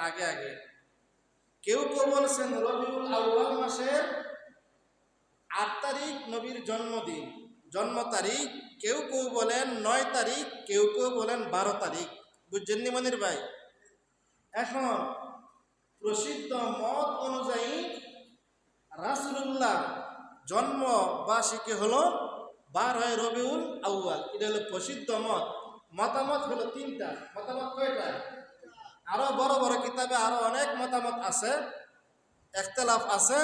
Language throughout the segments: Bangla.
আগে আগে। কেউ কেউ বলছেন, রবিউল আউয়াল মাসের আট তারিখ নবীর জন্মদিন। জন্ম তারিখ কেউ কেউ বলেন নয় তারিখ, কেউ কেউ বলেন বারো তারিখ। বুঝছেন মনির ভাই? এখন প্রসিদ্ধ মত অনুযায়ী রাসুল্লাহ জন্ম বার্ষিকী হলো বারোয় রবিউল আউয়াল। এটা হলো প্রসিদ্ধ মত। মতামত হলো তিনটা। মতামত কয়টা? আরও বড় বড় কিতাবে আরও অনেক মতামত আছে, একতলাফ আছে,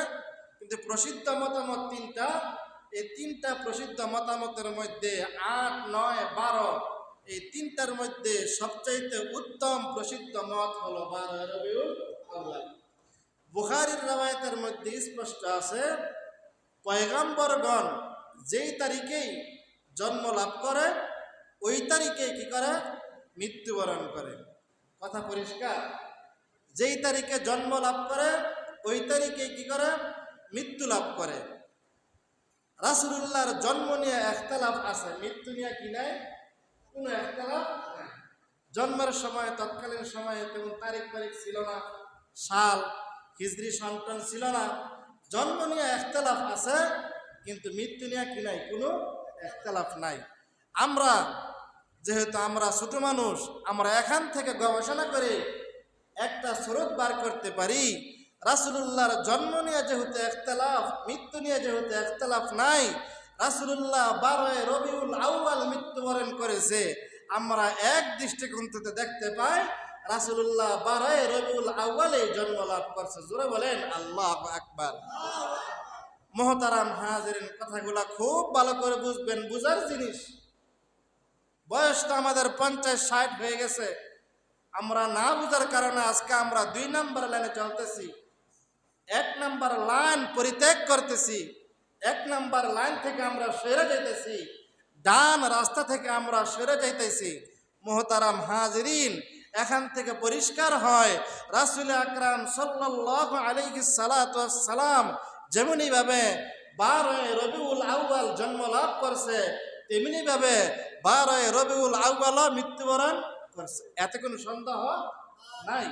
কিন্তু প্রসিদ্ধ মতামত তিনটা। এই তিনটা প্রসিদ্ধ মতামতের মধ্যে আট, নয়, বারো, এই তিনটার মধ্যে সবচাইতে উত্তম প্রসিদ্ধ মত হলো বারো রবিউল বুখারির রাবায়তের মধ্যে স্পষ্ট আছে, পয়গাম্বরগণ যেই তারিখেই জন্ম লাভ করে, ওই তারিখে কি করে? মৃত্যুবরণ করে। কথা পরিষ্কার? যেই তারিখে জন্ম লাভ করে, ওই তারিখে কি করে? মৃত্যু লাভ করে। রাসুলুল্লাহর জন্ম নিয়ে একতলাফ আছে। মৃত্যু নিয়ে কি নাই? কোনো একতলাফ নাই। জন্মের সময়, তৎকালীন সময়ে তেমন তারিখ তারিখ ছিল না। সাল হিজড়ি সন্তান ছিল না। জন্ম নিয়ে একতলাফ আছে, কিন্তু মৃত্যু নিয়ে কি নাই? কোনো একতলাফ নাই। আমরা যেহেতু আমরা ছোট মানুষ, আমরা এখান থেকে গবেষণা করে একটা স্রোত বার করতে পারি। রাসুলুল্লাহর জন্ম নিয়ে যেহেতু একতলাফ মৃত্যু নিয়ে যেহেতু একতলাফ নাই, রাসুলুল্লাহ বারোয় রবিউল আউয়াল মৃত্যুবরণ করেছে। আমরা এক দৃষ্টিকোণ থেকে দেখতে পাই, রাসুলুল্লাহ বারোয় রবিউল আউয়ালে জন্ম লাভ করছে। জোরে বলেন, আল্লাহ আকবার। মহতারাম হাজিরেন, কথাগুলা খুব ভালো করে বুঝবেন, বুঝার জিনিস। বয়স তো আমাদের পঞ্চাশ, ষাট হয়ে গেছে। আমরা না বুঝার কারণে আজকে আমরা দুই নাম্বার লাইনে চলতেছি। এক নাম্বার লাইন পরিত্যাগ করতেছি। এক নাম্বার লাইন থেকে আমরা সেরে যাইতেছি। ডান রাস্তা থেকে আমরা সেরে যাইতেছি। মোহতারাম হাজরিন, এখান থেকে পরিষ্কার হয়, রাসুল আকরাম সাল্লাহ আলাইহি সালাম যেমনি ভাবে বারোয় রবিউল আউয়াল জন্ম লাভ করছে তেমনি ভাবে বারোয় রবিউল আউ্বালা মৃত্যুবরণ করছে। এতে কোনো সন্দেহ নাই?